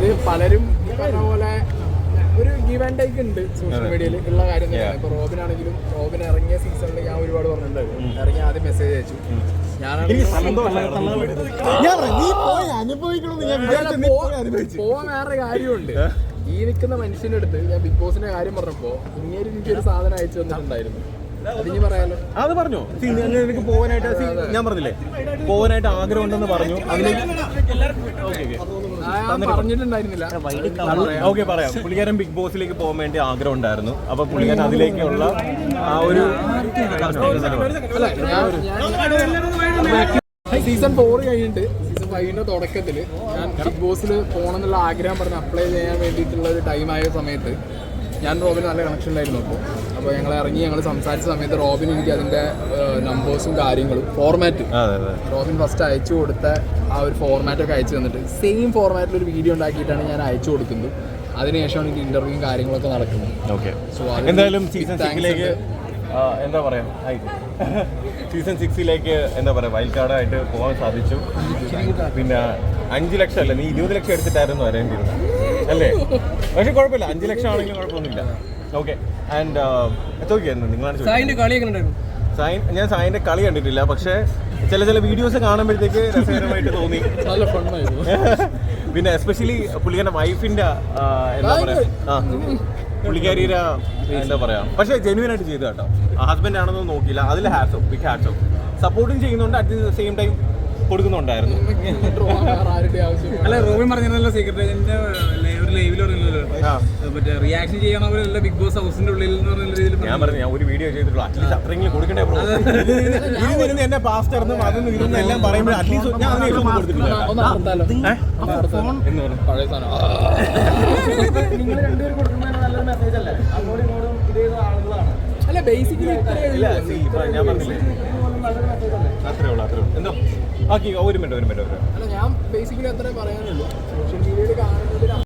അതായത് പലരും ഈ പറഞ്ഞ പോലെ ഒരു ഗീവ് ആൻഡ് ടേക്ക് ഉണ്ട് സോഷ്യൽ മീഡിയയിൽ ഉള്ള കാര്യം തന്നെയാണ്. ഇപ്പൊ റോബിൻ ആണെങ്കിലും റോബിൻ ഇറങ്ങിയ സീസണിൽ ഞാൻ ഒരുപാട് പറഞ്ഞിട്ടുണ്ടായിരുന്നു. ഇറങ്ങി ആദ്യം മെസ്സേജ് അയച്ചു. ഞാനാണെങ്കിൽ ഞാൻ നീ പോയി അനുഭവിക്കണമെന്ന് ഞാൻ വിചാരിച്ചു പോയി അനുഭവിച്ചു. പോവാൻ വേറെ കാര്യമുണ്ട്. ഈ നിൽക്കുന്ന മനുഷ്യന്റെ അടുത്ത് ഞാൻ ബിഗ് ബോസിന്റെ കാര്യം പറഞ്ഞപ്പോ ഇങ്ങനെ എനിക്കൊരു സാധനം അയച്ചു തന്നിട്ടുണ്ടായിരുന്നു. അത് പറഞ്ഞു. എനിക്ക് പോകാനായിട്ട് ഞാൻ പറഞ്ഞില്ലേ? പോകാനായിട്ട് ആഗ്രഹം ഉണ്ടെന്ന് പറഞ്ഞു. അതിലേക്ക് ഓക്കെ പറയാം. പുള്ളിക്കാരൻ ബിഗ് ബോസിലേക്ക് പോകാൻ വേണ്ടി ആഗ്രഹം ഉണ്ടായിരുന്നു അപ്പൊ പുള്ളിക്കാരൻ അതിലേക്കുള്ള ആ ഒരു സീസൺ ഫോർ കഴിഞ്ഞിട്ട് സീസൺ ഫൈവിന്റെ തുടക്കത്തിൽ ഞാൻ ബിഗ് ബോസിൽ പോകണമെന്നുള്ള ആഗ്രഹം പറഞ്ഞ് അപ്ലൈ ചെയ്യാൻ വേണ്ടിയിട്ടുള്ള ഒരു ടൈം ആയ സമയത്ത് ഞാൻ റോബിന് നല്ല കണക്ഷൻ ഉണ്ടായിരുന്നു അപ്പോൾ. അപ്പോൾ ഞങ്ങൾ ഇറങ്ങി ഞങ്ങൾ സംസാരിച്ച സമയത്ത് റോബിൻ എനിക്ക് അതിന്റെ നമ്പേഴ്സും കാര്യങ്ങളും ഫോർമാറ്റ് റോബിൻ ഫസ്റ്റ് അയച്ചു കൊടുത്ത ആ ഒരു ഫോർമാറ്റൊക്കെ അയച്ചു തന്നിട്ട് സെയിം ഫോർമാറ്റിൽ ഒരു വീഡിയോ ഉണ്ടാക്കിയിട്ടാണ് ഞാൻ അയച്ചു കൊടുക്കുന്നത്. അതിനുശേഷമാണ് എനിക്ക് ഇന്റർവ്യൂവും കാര്യങ്ങളൊക്കെ നടക്കുന്നത്. ഓക്കെ സോ എന്തായാലും സീസൺ സിക്സിലേക്ക് എന്താ പറയുക സീസൺ സിക്സിലേക്ക് എന്താ പറയുക വൈൽഡ് കാർഡായിട്ട് പോകാൻ സാധിച്ചു. പിന്നെ അഞ്ച് ലക്ഷം അല്ല നീ ഇരുപത് ലക്ഷം എടുത്തിട്ടായിരുന്നു വരേണ്ടിയിരുന്നത്. അല്ലേ? പക്ഷെ കുഴപ്പമില്ല അഞ്ച് ലക്ഷം ആണെങ്കിലും കുഴപ്പമൊന്നുമില്ല. ഓക്കെ ആൻഡ് ചോദിക്കായിരുന്നു നിങ്ങളാണ് സായി സായിന്റെ കളി എങ്ങനെ സായിൻ ഞാൻ സായിന്റെ കളി കണ്ടിട്ടില്ല പക്ഷേ ചില ചില വീഡിയോസ് കാണുമ്പോഴത്തേക്ക് രസകരമായിട്ട് തോന്നി. നല്ല ഫണ്ണായിരുന്നു പിന്നെ എസ്പെഷ്യലി പുള്ളിയുടെ വൈഫിന്റെ എന്താ പറയുക ആ. പുള്ളിക്കാരിയുടെ എന്താ പറയാ? പക്ഷേ ജെന്യൂൻ ആയിട്ട് ചെയ്തു കേട്ടോ. ഹസ്ബൻഡ് ആണെന്ന് നോക്കിയില്ല. അതിൽ hats off big hats off സപ്പോർട്ടും ചെയ്യുന്നുണ്ട്. അറ്റ് ദി സെയിം ടൈം കൊടുക്കുന്നുണ്ടായിരുന്നു. അല്ല റോബിൻ പറഞ്ഞിരുന്നല്ലോ സീക്രട്ട് ഏജന്റിന്റെ ഒരു ലൈവിൽ പറഞ്ഞല്ലോ മറ്റേ റിയാക്ഷൻ ചെയ്യണവരല്ല ബിഗ് ബോസ് ഹൗസിന്റെ ഉള്ളിൽ എന്ന് പറഞ്ഞ രീതിയിൽ ഞാൻ പറഞ്ഞു ഞാൻ ഒരു വീഡിയോ ചെയ്തിട്ടുള്ളൂ. അറ്റ്ലീസ്റ്റ് അത്രയെങ്കിലും കൊടുക്കണ്ടേ ബ്രോ എന്നെ അതൊന്നും ഇതൊന്നും എല്ലാം പറയുമ്പോൾ അറ്റ്ലീസ്റ്റ് ഞാൻ അതിനെ കൊടുത്തിട്ടില്ല. നടത്താലോ എന്ന് പറഞ്ഞു. പഴയ സാധനം. അല്ല? ബേസിക്കലി ഞാൻ പറഞ്ഞില്ലേ? അത്രേ ഉള്ളൂ അത്രേ ഉള്ളൂ. എന്തോ? ബാക്കി ഒരു മിനിറ്റ് ഒരു മിനിറ്റ്. അല്ല ഞാൻ ബേസിക്കലി അത്രേ പറയാനുള്ളൂ. സോഷ്യൽ കാണുന്നതിൽ